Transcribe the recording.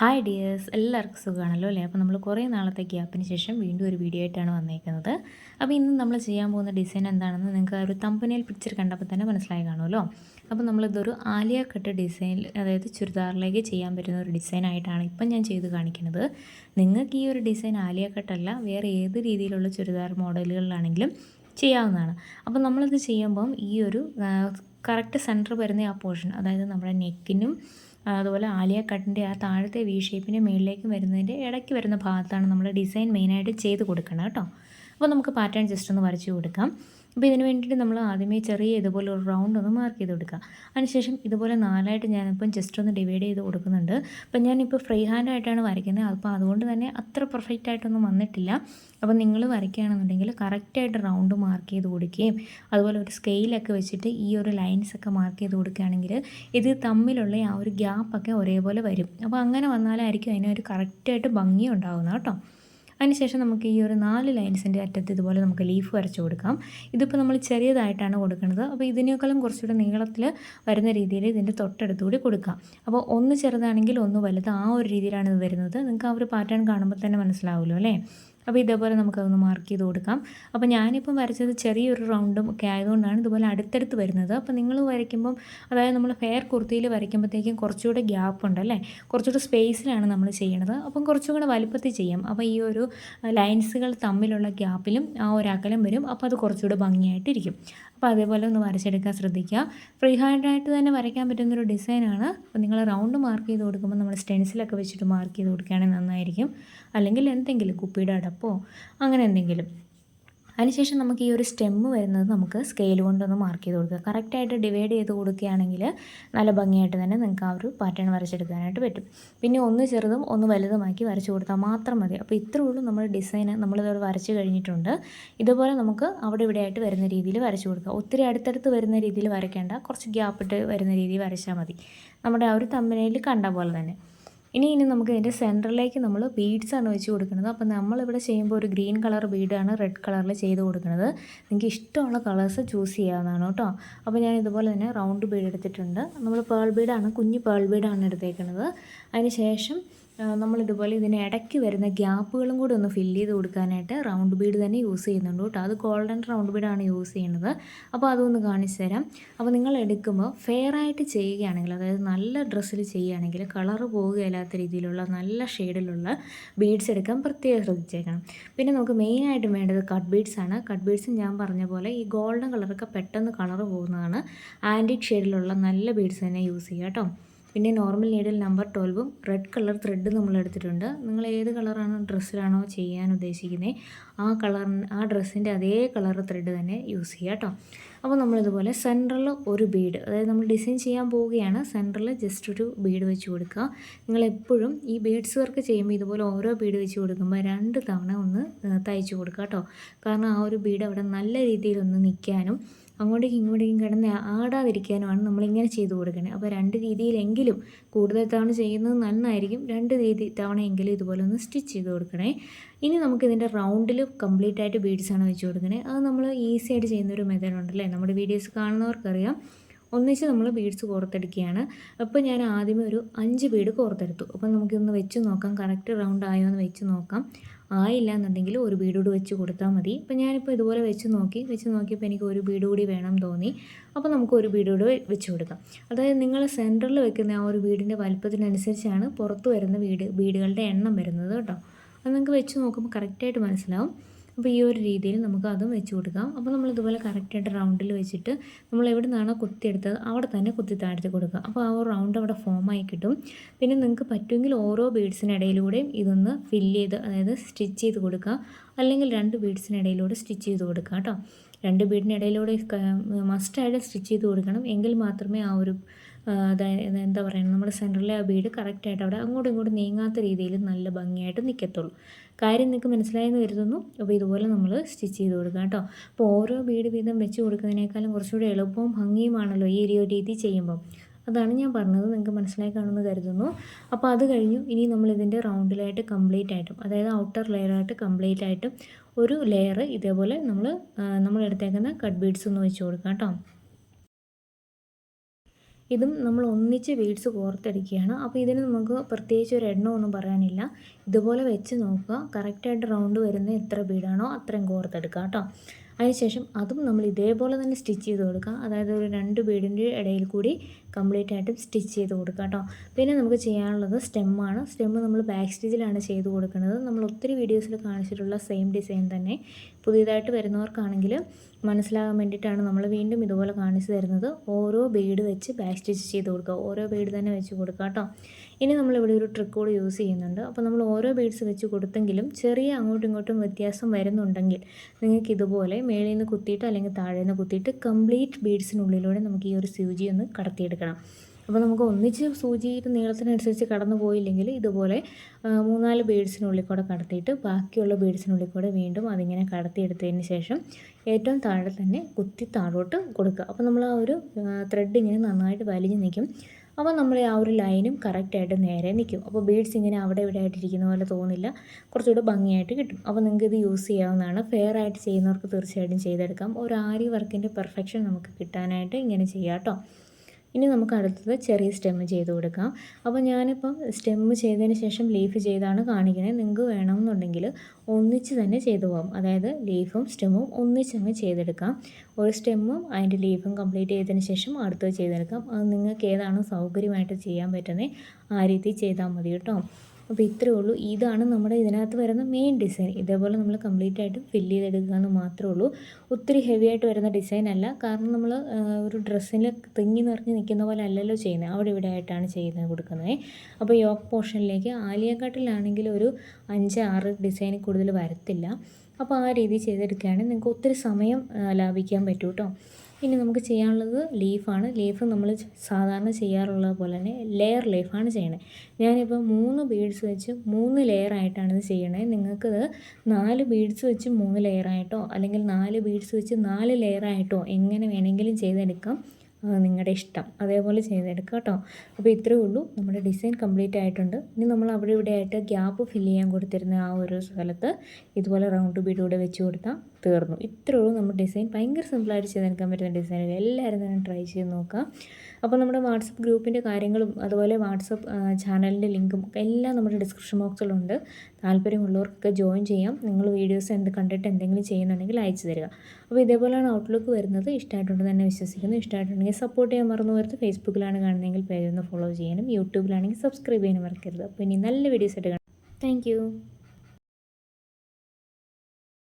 Hi dears എല്ലാവർക്കും സുഖമാണല്ലോ അല്ലേ? അപ്പോൾ നമ്മൾ കുറേ നാളത്തെ ഗ്യാപ്പിന് ശേഷം വീണ്ടും ഒരു വീഡിയോ ആയിട്ടാണ് വന്നേക്കുന്നത്. അപ്പോൾ ഇന്ന് നമ്മൾ ചെയ്യാൻ പോകുന്ന ഡിസൈൻ എന്താണെന്ന് നിങ്ങൾക്ക് ഒരു തമ്പനയിൽ പിക്ചർ കണ്ടപ്പോൾ തന്നെ മനസ്സിലായി കാണുമല്ലോ. അപ്പോൾ നമ്മളിതൊരു ആലിയ കട്ട് ഡിസൈൻ അതായത് ചുരിദാറിലേക്ക് ചെയ്യാൻ പറ്റുന്ന ഒരു ഡിസൈൻ ആയിട്ടാണ് ഇപ്പം ഞാൻ ചെയ്ത് കാണിക്കുന്നത്. നിങ്ങൾക്ക് ഈ ഒരു ഡിസൈൻ ആലിയ കട്ടല്ല വേറെ ഏത് രീതിയിലുള്ള ചുരിദാർ മോഡലുകളിലാണെങ്കിലും ചെയ്യാവുന്നതാണ്. അപ്പോൾ നമ്മളിത് ചെയ്യുമ്പം ഈ ഒരു കറക്റ്റ് സെന്റർ വരുന്ന ആ പോർഷൻ അതായത് നമ്മുടെ നെക്കിനും അതുപോലെ ആലിയ കട്ടിന്റെ ആ താഴത്തെ വി ഷേപ്പിന്റെ മുകളിലേക്ക് വരുന്നതിന്റെ ഇടയ്ക്ക് വരുന്ന ഭാഗത്താണ് നമ്മൾ ഡിസൈൻ മെയിനായിട്ട് ചെയ്ത് കൊടുക്കണം കേട്ടോ. അപ്പോൾ നമുക്ക് പാറ്റേൺ ജസ്റ്റ് ഒന്ന് വരച്ച് കൊടുക്കാം. അപ്പോൾ ഇതിന് വേണ്ടിയിട്ട് നമ്മൾ ആദ്യമേ ചെറിയ ഇതുപോലെ ഒരു റൗണ്ട് ഒന്ന് മാർക്ക് ചെയ്ത് കൊടുക്കുക. അതിനുശേഷം ഇതുപോലെ നാലായിട്ട് ഞാനിപ്പം ജസ്റ്റ് ഒന്ന് ഡിവൈഡ് ചെയ്ത് കൊടുക്കുന്നുണ്ട്. അപ്പം ഞാനിപ്പോൾ ഫ്രീ ഹാൻഡായിട്ടാണ് വരയ്ക്കുന്നത്. അപ്പോൾ അതുകൊണ്ട് തന്നെ അത്ര പെർഫെക്റ്റ് ആയിട്ടൊന്നും വന്നിട്ടില്ല. അപ്പോൾ നിങ്ങൾ വരയ്ക്കുകയാണെന്നുണ്ടെങ്കിൽ കറക്റ്റായിട്ട് റൗണ്ട് മാർക്ക് ചെയ്ത് കൊടുക്കുകയും അതുപോലെ ഒരു സ്കെയിലൊക്കെ വെച്ചിട്ട് ഈ ഒരു ലൈൻസ് ഒക്കെ മാർക്ക് ചെയ്ത് കൊടുക്കുകയാണെങ്കിൽ ഇത് തമ്മിലുള്ള ആ ഒരു ഗ്യാപ്പൊക്കെ ഒരേപോലെ വരും. അപ്പോൾ അങ്ങനെ വന്നാലായിരിക്കും അതിനൊരു കറക്റ്റായിട്ട് ഭംഗി ഉണ്ടാകുന്നത് കേട്ടോ. അതിനുശേഷം നമുക്ക് ഈ ഒരു നാല് ലൈൻസിന്റെ അറ്റത്ത് ഇതുപോലെ നമുക്ക് ലീഫ് വരച്ച് കൊടുക്കാം. ഇതിപ്പോൾ നമ്മൾ ചെറിയതായിട്ടാണ് കൊടുക്കുന്നത്. അപ്പോൾ ഇതിനേക്കാളും കുറച്ചുകൂടെ നീളത്തിൽ വരുന്ന രീതിയിൽ ഇതിന്റെ തൊട്ടടുത്തുകൂടി കൊടുക്കാം. അപ്പോൾ ഒന്ന് ചെറുതാണെങ്കിൽ ഒന്ന് വലുത് ആ ഒരു രീതിയിലാണ് ഇത് വരുന്നത്. നിങ്ങൾക്ക് ആ ഒരു പാറ്റേൺ കാണുമ്പോൾ തന്നെ മനസ്സിലാവുമല്ലോ അല്ലേ? അപ്പോൾ ഇതേപോലെ നമുക്കതൊന്ന് മാർക്ക് ചെയ്ത് കൊടുക്കാം. അപ്പോൾ ഞാനിപ്പം വരച്ചത് ചെറിയൊരു റൗണ്ടും ഒക്കെ ആയതുകൊണ്ടാണ് ഇതുപോലെ അടുത്തടുത്ത് വരുന്നത്. അപ്പോൾ നിങ്ങൾ വരയ്ക്കുമ്പം അതായത് നമ്മൾ ഫെയർ കുർത്തിയിൽ വരയ്ക്കുമ്പോഴത്തേക്കും കുറച്ചുകൂടെ ഗ്യാപ്പ് ഉണ്ട് അല്ലേ? കുറച്ചുകൂടെ സ്പേസിലാണ് നമ്മൾ ചെയ്യണത്. അപ്പം കുറച്ചുകൂടെ വലുപ്പത്തിൽ ചെയ്യാം. അപ്പോൾ ഈ ഒരു ലൈൻസുകൾ തമ്മിലുള്ള ഗ്യാപ്പിലും ആ ഒരു അകലം വരും. അപ്പോൾ അത് കുറച്ചുകൂടെ ഭംഗിയായിട്ടിരിക്കും. അപ്പോൾ അതേപോലെ ഒന്ന് വരച്ചെടുക്കാൻ ശ്രദ്ധിക്കുക. ഫ്രീ ഹാൻഡായിട്ട് തന്നെ വരയ്ക്കാൻ പറ്റുന്നൊരു ഡിസൈനാണ് അപ്പോൾ നിങ്ങൾ റൗണ്ട് മാർക്ക് ചെയ്ത് കൊടുക്കുമ്പോൾ നമ്മൾ സ്റ്റെൻസിലൊക്കെ വെച്ചിട്ട് മാർക്ക് ചെയ്ത് കൊടുക്കുകയാണെങ്കിൽ നന്നായിരിക്കും. അല്ലെങ്കിൽ എന്തെങ്കിലും കുപ്പിയുടെ അടപ്പോ അങ്ങനെ എന്തെങ്കിലും. അതിനുശേഷം നമുക്ക് ഈ ഒരു സ്റ്റെമ്മ് വരുന്നത് നമുക്ക് സ്കെയിൽ കൊണ്ടൊന്ന് മാർക്ക് ചെയ്ത് കൊടുക്കുക. കറക്റ്റായിട്ട് ഡിവൈഡ് ചെയ്ത് കൊടുക്കുകയാണെങ്കിൽ നല്ല ഭംഗിയായിട്ട് തന്നെ നിങ്ങൾക്ക് ആ ഒരു പാറ്റേൺ വരച്ചെടുക്കാനായിട്ട് പറ്റും. പിന്നെ ഒന്ന് ചെറുതും ഒന്ന് വലുതുമാക്കി വരച്ചു കൊടുത്താൽ മാത്രം മതി. അപ്പോൾ ഇത്രേ ഉള്ളൂ നമ്മുടെ ഡിസൈൻ നമ്മളിതോട് വരച്ച് കഴിഞ്ഞിട്ടുണ്ട്. ഇതുപോലെ നമുക്ക് അവിടെ ഇവിടെ ആയിട്ട് വരുന്ന രീതിയിൽ വരച്ചു കൊടുക്കുക. ഒത്തിരി അടുത്തടുത്ത് വരുന്ന രീതിയിൽ വരയ്ക്കേണ്ട കുറച്ച് ഗ്യാപ്പിട്ട് വരുന്ന രീതിയിൽ വരച്ചാൽ മതി. നമ്മുടെ ആ ഒരു തമ്മനയിൽ കണ്ട പോലെ തന്നെ. ഇനി ഇനി നമുക്ക് ഇതിന്റെ സെന്ററിലേക്ക് നമ്മൾ ബീഡ്സാണ് വെച്ച് കൊടുക്കുന്നത്. അപ്പോൾ നമ്മളിവിടെ ചെയ്യുമ്പോൾ ഒരു ഗ്രീൻ കളർ ബീഡാണ് റെഡ് കളറിൽ ചെയ്ത് കൊടുക്കുന്നത്. നിങ്ങൾക്ക് ഇഷ്ടമുള്ള കളേഴ്സ് ചൂസ് ചെയ്യാവുന്നതാണ് കേട്ടോ. അപ്പോൾ ഞാൻ ഇതുപോലെ തന്നെ റൗണ്ട് ബീഡ് എടുത്തിട്ടുണ്ട്. നമ്മൾ പേൾ ബീഡാണ് കുഞ്ഞ് പേൾ ബീഡാണ് എടുത്തേക്കുന്നത് അതിന് ശേഷം നമ്മളിതുപോലെ ഇതിന് ഇടയ്ക്ക് വരുന്ന ഗ്യാപ്പുകളും കൂടി ഒന്ന് ഫില്ല് ചെയ്ത് കൊടുക്കാനായിട്ട് റൗണ്ട് ബീഡ് തന്നെ യൂസ് ചെയ്യുന്നുണ്ട് കേട്ടോ. അത് ഗോൾഡൻ റൗണ്ട് ബീഡാണ് യൂസ് ചെയ്യുന്നത്. അപ്പോൾ അതൊന്ന് കാണിച്ചു തരാം. അപ്പോൾ നിങ്ങൾ എടുക്കുമ്പോൾ ഫെയർ ആയിട്ട് ചെയ്യുകയാണെങ്കിൽ അതായത് നല്ല ഡ്രസ്സിൽ ചെയ്യുകയാണെങ്കിൽ കളർ പോകുകയില്ലാത്ത രീതിയിലുള്ള നല്ല ഷെയ്ഡിലുള്ള ബീഡ്സ് എടുക്കാൻ പ്രത്യേകം ശ്രദ്ധിച്ചേക്കണം. പിന്നെ നമുക്ക് മെയിനായിട്ടും വേണ്ടത് കട്ട് ബീഡ്സ് ആണ്. കട്ട് ബീഡ്സ് ഞാൻ പറഞ്ഞ പോലെ ഈ ഗോൾഡൻ കളറൊക്കെ പെട്ടെന്ന് കളർ പോകുന്നതാണ്. ആന്റിക് ഷെയ്ഡിലുള്ള നല്ല ബീഡ്സ് തന്നെ യൂസ് ചെയ്യുക കേട്ടോ. പിന്നെ നോർമൽ നീഡിൽ നമ്പർ ട്വൽവും റെഡ് കളർ ത്രെഡ് നമ്മൾ എടുത്തിട്ടുണ്ട്. നിങ്ങൾ ഏത് കളറാണ് ഡ്രസ്സിലാണോ ചെയ്യാൻ ഉദ്ദേശിക്കുന്നത് ആ കളർ ആ ഡ്രസ്സിന്റെ അതേ കളർ ത്രെഡ് തന്നെ യൂസ് ചെയ്യുക കേട്ടോ. അപ്പോൾ നമ്മളിതുപോലെ സെന്ററിൽ ഒരു ബീഡ് അതായത് നമ്മൾ ഡിസൈൻ ചെയ്യാൻ പോവുകയാണ്. സെന്ററിൽ ജസ്റ്റ് ഒരു ബീഡ് വെച്ച് കൊടുക്കുക. നിങ്ങൾ എപ്പോഴും ഈ ബീഡ്സ് വർക്ക് ചെയ്യുമ്പോൾ ഇതുപോലെ ഓരോ ബീഡ് വെച്ച് കൊടുക്കുമ്പോൾ രണ്ട് തവണ ഒന്ന് തയ്ച്ച് കൊടുക്കുക കേട്ടോ. കാരണം ആ ഒരു ബീഡ് അവിടെ നല്ല രീതിയിൽ ഒന്ന് നിൽക്കാനും അങ്ങോട്ടേക്കും ഇങ്ങോട്ടേക്കും കിടന്ന് ആടാതിരിക്കാനുമാണ് നമ്മളിങ്ങനെ ചെയ്തു കൊടുക്കുന്നത് അപ്പോൾ രണ്ട് രീതിയിലെങ്കിലും കൂടുതൽ തവണ ചെയ്യുന്നത് നന്നായിരിക്കും. രണ്ട് രീതി തവണയെങ്കിലും ഇതുപോലെ ഒന്ന് സ്റ്റിച്ച് ചെയ്ത് കൊടുക്കണേ. ഇനി നമുക്കിതിന്റെ റൗണ്ടിൽ കംപ്ലീറ്റ് ആയിട്ട് ബീഡ്സാണ് വെച്ച് കൊടുക്കണേ. അത് നമ്മൾ ഈസി ആയിട്ട് ചെയ്യുന്ന ഒരു മെത്തേഡ് ഉണ്ടല്ലേ? നമ്മുടെ വീഡിയോസ് കാണുന്നവർക്കറിയാം. ഒന്നിച്ച് നമ്മൾ ബീഡ്സ് കോർത്തെടുക്കുകയാണ്. അപ്പോൾ ഞാൻ ആദ്യമേ ഒരു അഞ്ച് ബീഡ് കോർത്തെടുത്തു. അപ്പോൾ നമുക്കിതൊന്ന് വെച്ച് നോക്കാം. കറക്റ്റ് റൗണ്ട് ആയോ എന്ന് വെച്ച് നോക്കാം. ആയില്ല എന്നുണ്ടെങ്കിൽ ഒരു വീടുകൂടി കൂടി വെച്ച് കൊടുത്താൽ മതി. ഇപ്പം ഞാനിപ്പോൾ ഇതുപോലെ വെച്ച് നോക്കി വെച്ച് നോക്കിയപ്പോൾ എനിക്ക് ഒരു ബീഡ് കൂടി വേണം തോന്നി. അപ്പോൾ നമുക്ക് ഒരു ബീഡ് കൂടി വെച്ച് കൊടുക്കാം. അതായത് നിങ്ങൾ സെന്ററിൽ വെക്കുന്ന ആ ഒരു വീടിന്റെ വലുപ്പത്തിനനുസരിച്ചാണ് പുറത്ത് വരുന്ന വീട് വീടുകളുടെ എണ്ണം വരുന്നത് കേട്ടോ. അത് നിങ്ങൾക്ക് വെച്ച് നോക്കുമ്പോൾ കറക്റ്റായിട്ട് മനസ്സിലാവും. അപ്പോൾ ഈ ഒരു രീതിയിൽ നമുക്ക് അതും വെച്ച് കൊടുക്കാം. അപ്പോൾ നമ്മൾ ഇതുപോലെ കറക്റ്റായിട്ട് റൗണ്ടിൽ വെച്ചിട്ട് നമ്മൾ എവിടെ നിന്നാണോ കുത്തിയെടുത്തത് അവിടെ തന്നെ കുത്തി താഴ്ത്തി കൊടുക്കുക. അപ്പോൾ ആ ഒരു റൗണ്ട് അവിടെ ഫോമായി കിട്ടും. പിന്നെ നിങ്ങൾക്ക് പറ്റുമെങ്കിൽ ഓരോ ബീഡ്സിനിടയിലൂടെയും ഇതൊന്ന് ഫില്ല് ചെയ്ത് അതായത് സ്റ്റിച്ച് ചെയ്ത് കൊടുക്കുക. അല്ലെങ്കിൽ രണ്ട് ബീഡ്സിനിടയിലൂടെ സ്റ്റിച്ച് ചെയ്ത് കൊടുക്കുക കേട്ടോ. രണ്ട് ബീഡിനിടയിലൂടെ മസ്റ്റായിട്ട് സ്റ്റിച്ച് ചെയ്ത് കൊടുക്കണം. എങ്കിൽ മാത്രമേ ആ ഒരു അതായത് എന്താ പറയുക നമ്മുടെ സെന്ററിലെ ആ ബീഡ് കറക്റ്റായിട്ട് അവിടെ അങ്ങോട്ടും ഇങ്ങോട്ടും നീങ്ങാത്ത രീതിയിൽ നല്ല ഭംഗിയായിട്ട് നിൽക്കത്തുള്ളൂ കാര്യം നിങ്ങൾക്ക് മനസ്സിലായെന്ന് കരുതുന്നു. അപ്പോൾ ഇതുപോലെ നമ്മൾ സ്റ്റിച്ച് ചെയ്ത് കൊടുക്കുക കേട്ടോ. അപ്പോൾ ഓരോ ബീഡ് വീതം വെച്ച് കൊടുക്കുന്നതിനേക്കാളും കുറച്ചുകൂടി എളുപ്പവും ഭംഗിയുമാണല്ലോ ഈ ഒരു രീതി ചെയ്യുമ്പോൾ അതാണ് ഞാൻ പറഞ്ഞത്. നിങ്ങൾക്ക് മനസ്സിലായി കാണുമെന്ന് കരുതുന്നു. അപ്പോൾ അത് കഴിഞ്ഞു. ഇനി നമ്മൾ ഇതിന്റെ റൗണ്ടിലായിട്ട് കംപ്ലീറ്റ് ആയിട്ടും അതായത് ഔട്ടർ ലെയറായിട്ട് കംപ്ലീറ്റ് ആയിട്ടും ഒരു ലെയർ ഇതേപോലെ നമ്മൾ നമ്മൾ എടുത്തേക്കുന്ന കട്ട് ബീഡ്സ് ഒന്ന് വെച്ച് കൊടുക്കാം കേട്ടോ. ഇതും നമ്മൾ ഒന്നിച്ച് ബീഡ്സ് കോർത്തെടുക്കുകയാണ്. അപ്പോൾ ഇതിന് നമുക്ക് പ്രത്യേകിച്ച് ഒരു എണ്ണമൊന്നും പറയാനില്ല. ഇതുപോലെ വെച്ച് നോക്കുക. കറക്റ്റായിട്ട് റൗണ്ട് വരുന്ന എത്ര ബീഡാണോ അത്രയും കോർത്തെടുക്കുക കേട്ടോ. അതിനുശേഷം അതും നമ്മൾ ഇതേപോലെ തന്നെ സ്റ്റിച്ച് ചെയ്ത് കൊടുക്കുക. അതായത് ഒരു രണ്ട് ബീഡിന്റെ ഇടയിൽ കൂടി കംപ്ലീറ്റ് ആയിട്ടും സ്റ്റിച്ച് ചെയ്ത് കൊടുക്കുക കേട്ടോ. പിന്നെ നമുക്ക് ചെയ്യാനുള്ളത് സ്റ്റെമ്മാണ് സ്റ്റെമ്മ് നമ്മൾ ബാക്ക് സ്റ്റിച്ചിലാണ് ചെയ്ത് കൊടുക്കുന്നത്. നമ്മൾ ഒത്തിരി വീഡിയോസിൽ കാണിച്ചിട്ടുള്ള സെയിം ഡിസൈൻ തന്നെ. പുതിയതായിട്ട് വരുന്നവർക്കാണെങ്കിൽ മനസ്സിലാകാൻ വേണ്ടിയിട്ടാണ് നമ്മൾ വീണ്ടും ഇതുപോലെ കാണിച്ചു തരുന്നത്. ഓരോ ബീഡ് വെച്ച് ബാക്ക് സ്റ്റിച്ച് ചെയ്ത് കൊടുക്കുക. ഓരോ ബീഡ് തന്നെ വെച്ച് കൊടുക്കുക കേട്ടോ. ഇനി നമ്മളിവിടെ ഒരു ട്രിക്ക് കൂടി യൂസ് ചെയ്യുന്നുണ്ട്. അപ്പോൾ നമ്മൾ ഓരോ ബീഡ്സ് വെച്ച് കൊടുത്തെങ്കിലും ചെറിയ അങ്ങോട്ടും ഇങ്ങോട്ടും വ്യത്യാസം വരുന്നുണ്ടെങ്കിൽ നിങ്ങൾക്ക് ഇതുപോലെ മേളിൽ നിന്ന് കുത്തിയിട്ട് അല്ലെങ്കിൽ താഴെ നിന്ന് കുത്തിയിട്ട് കംപ്ലീറ്റ് ബീഡ്സിനുള്ളിലൂടെ നമുക്ക് ഈ ഒരു സൂചി ഒന്ന് കടത്തിയെടുക്കണം. അപ്പോൾ നമുക്ക് ഒന്നിച്ച് സൂചിയുടെ നീളത്തിനനുസരിച്ച് കടന്നു പോയില്ലെങ്കിൽ ഇതുപോലെ മൂന്നാൽ ബീഡ്സിനുള്ളിൽ കൂടെ കടത്തിയിട്ട് ബാക്കിയുള്ള ബീഡ്സിനുള്ളിൽ കൂടെ വീണ്ടും അതിങ്ങനെ കടത്തിയെടുത്തതിന് ശേഷം ഏറ്റവും താഴെ തന്നെ കുത്തി താഴോട്ട് കൊടുക്കുക. അപ്പോൾ നമ്മൾ ആ ഒരു ത്രെഡ് ഇങ്ങനെ നന്നായിട്ട് വലിഞ്ഞ് നിൽക്കും. അപ്പോൾ നമ്മൾ ആ ഒരു ലൈനും കറക്റ്റായിട്ട് നേരെ നിൽക്കും. അപ്പോൾ ബീഡ്സ് ഇങ്ങനെ അവിടെ ഇവിടെ ആയിട്ടിരിക്കുന്ന പോലെ തോന്നില്ല. കുറച്ചുകൂടെ ഭംഗിയായിട്ട് കിട്ടും. അപ്പോൾ നിങ്ങൾക്ക് ഇത് യൂസ് ചെയ്യാവുന്നതാണ്. ഫെയർ ആയിട്ട് ചെയ്യുന്നവർക്ക് തീർച്ചയായിട്ടും ചെയ്തെടുക്കാം. ഒരു ആരി വർക്കിന്റെ പെർഫെക്ഷൻ നമുക്ക് കിട്ടാനായിട്ട് ഇങ്ങനെ ചെയ്യാം കേട്ടോ. ഇനി നമുക്ക് അടുത്തത് ചെറിയ സ്റ്റെമ്മ് ചെയ്ത് കൊടുക്കാം. അപ്പോൾ ഞാനിപ്പം സ്റ്റെമ്മ് ചെയ്തതിന് ശേഷം ലീഫ് ചെയ്താണ് കാണിക്കുന്നത്. നിങ്ങൾക്ക് വേണമെന്നുണ്ടെങ്കിൽ ഒന്നിച്ച് തന്നെ ചെയ്തു പോകാം. അതായത് ലീഫും സ്റ്റെമ്മും ഒന്നിച്ചങ്ങ് ചെയ്തെടുക്കാം. ഒരു സ്റ്റെമ്മും അതിന്റെ ലീഫും കംപ്ലീറ്റ് ചെയ്തതിന് ശേഷം അടുത്തത് ചെയ്തെടുക്കാം. അത് നിങ്ങൾക്ക് ഏതാണോ സൗകര്യമായിട്ട് ചെയ്യാൻ പറ്റുന്നത് ആ രീതി ചെയ്താൽ മതി കേട്ടോ. അപ്പോൾ ഇത്രയേ ഉള്ളൂ. ഇതാണ് നമ്മുടെ ഇതിനകത്ത് വരുന്ന മെയിൻ ഡിസൈൻ ഇതേപോലെ നമ്മൾ കംപ്ലീറ്റ് ആയിട്ട് ഫില്ല് ചെയ്തെടുക്കുക എന്ന് മാത്രമേ ഉള്ളൂ. ഒത്തിരി ഹെവി ആയിട്ട് വരുന്ന ഡിസൈൻ അല്ല. കാരണം നമ്മൾ ഒരു ഡ്രസ്സിൽ തിങ്ങി നിറഞ്ഞ് നിൽക്കുന്ന പോലെ അല്ലല്ലോ ചെയ്യുന്നത്. അവിടെ ഇവിടെ ആയിട്ടാണ് ചെയ്യുന്നത് കൊടുക്കുന്നത്. അപ്പോൾ യോക്ക് പോർഷനിലേക്ക് ആലിയക്കാട്ടിലാണെങ്കിൽ ഒരു അഞ്ച് ആറ് ഡിസൈൻ കൂടുതൽ വരത്തില്ല. അപ്പോൾ ആ രീതി ചെയ്തെടുക്കുകയാണെങ്കിൽ നിങ്ങൾക്ക് ഒത്തിരി സമയം ലാഭിക്കാൻ പറ്റും കേട്ടോ ഇനി നമുക്ക് ചെയ്യാനുള്ളത് ലീഫാണ്. ലീഫ് നമ്മൾ സാധാരണ ചെയ്യാറുള്ളത് പോലെ തന്നെ ലെയർ ലീഫാണ് ചെയ്യണത് ഞാനിപ്പോൾ മൂന്ന് ബീഡ്സ് വെച്ച് മൂന്ന് ലെയർ ആയിട്ടാണ് ഇത് ചെയ്യണത് നിങ്ങൾക്കത് നാല് ബീഡ്സ് വെച്ച് മൂന്ന് ലെയർ ആയിട്ടോ അല്ലെങ്കിൽ നാല് ബീഡ്സ് വെച്ച് നാല് ലെയർ ആയിട്ടോ എങ്ങനെ വേണമെങ്കിലും ചെയ്തെടുക്കാം. നിങ്ങളുടെ ഇഷ്ടം. അതേപോലെ ചെയ്തെടുക്കുക കേട്ടോ. അപ്പോൾ ഇത്രയേ ഉള്ളൂ. നമ്മുടെ ഡിസൈൻ കംപ്ലീറ്റ് ആയിട്ടുണ്ട്. ഇനി നമ്മൾ അവിടെ ഇവിടെ ആയിട്ട് ഗ്യാപ്പ് ഫില്ല് ചെയ്യാൻ കൊടുത്തിരുന്ന ആ ഒരു സ്ഥലത്ത് ഇതുപോലെ റൗണ്ട് ബീഡൂടെ വെച്ച് കൊടുത്താൽ തീർന്നു. ഇത്രയേ ഉള്ളൂ. നമ്മുടെ ഡിസൈൻ ഭയങ്കര സിമ്പിളായിട്ട് ചെയ്തെടുക്കാൻ പറ്റുന്ന ഡിസൈൻ എല്ലാവരും തന്നെ ട്രൈ ചെയ്ത് നോക്കാം. അപ്പോൾ നമ്മുടെ വാട്സപ്പ് ഗ്രൂപ്പിന്റെ കാര്യങ്ങളും അതുപോലെ വാട്സപ്പ് ചാനലിന്റെ ലിങ്കും എല്ലാം നമ്മുടെ ഡിസ്ക്രിപ്ഷൻ ബോക്സിലുണ്ട്. താല്പര്യമുള്ളവർക്കൊക്കെ ജോയിൻ ചെയ്യാം. നിങ്ങൾ വീഡിയോസ് എന്ത് കണ്ടിട്ട് എന്തെങ്കിലും ചെയ്യുന്നുണ്ടെങ്കിൽ അയച്ചു തരിക. അപ്പോൾ ഇതേപോലെയാണ് ഔട്ട്ലുക്ക് വരുന്നത്. ഇഷ്ടമായിട്ടുണ്ടെന്ന് തന്നെ വിശ്വസിക്കുന്നു. ഇഷ്ടമായിട്ടുണ്ടെങ്കിൽ സപ്പോർട്ട് ചെയ്യാൻ മറന്നു പോകരുത്. ഫേസ്ബുക്കിലാണ് കാണുന്നതെങ്കിൽ പേജ് ഒന്ന് ഫോളോ ചെയ്യാനും യൂട്യൂബിലാണെങ്കിൽ സബ്സ്ക്രൈബ് ചെയ്യാനും മറക്കരുത്. അപ്പോൾ ഇനി നല്ല വീഡിയോസ് ആയിട്ട് കാണാം. താങ്ക്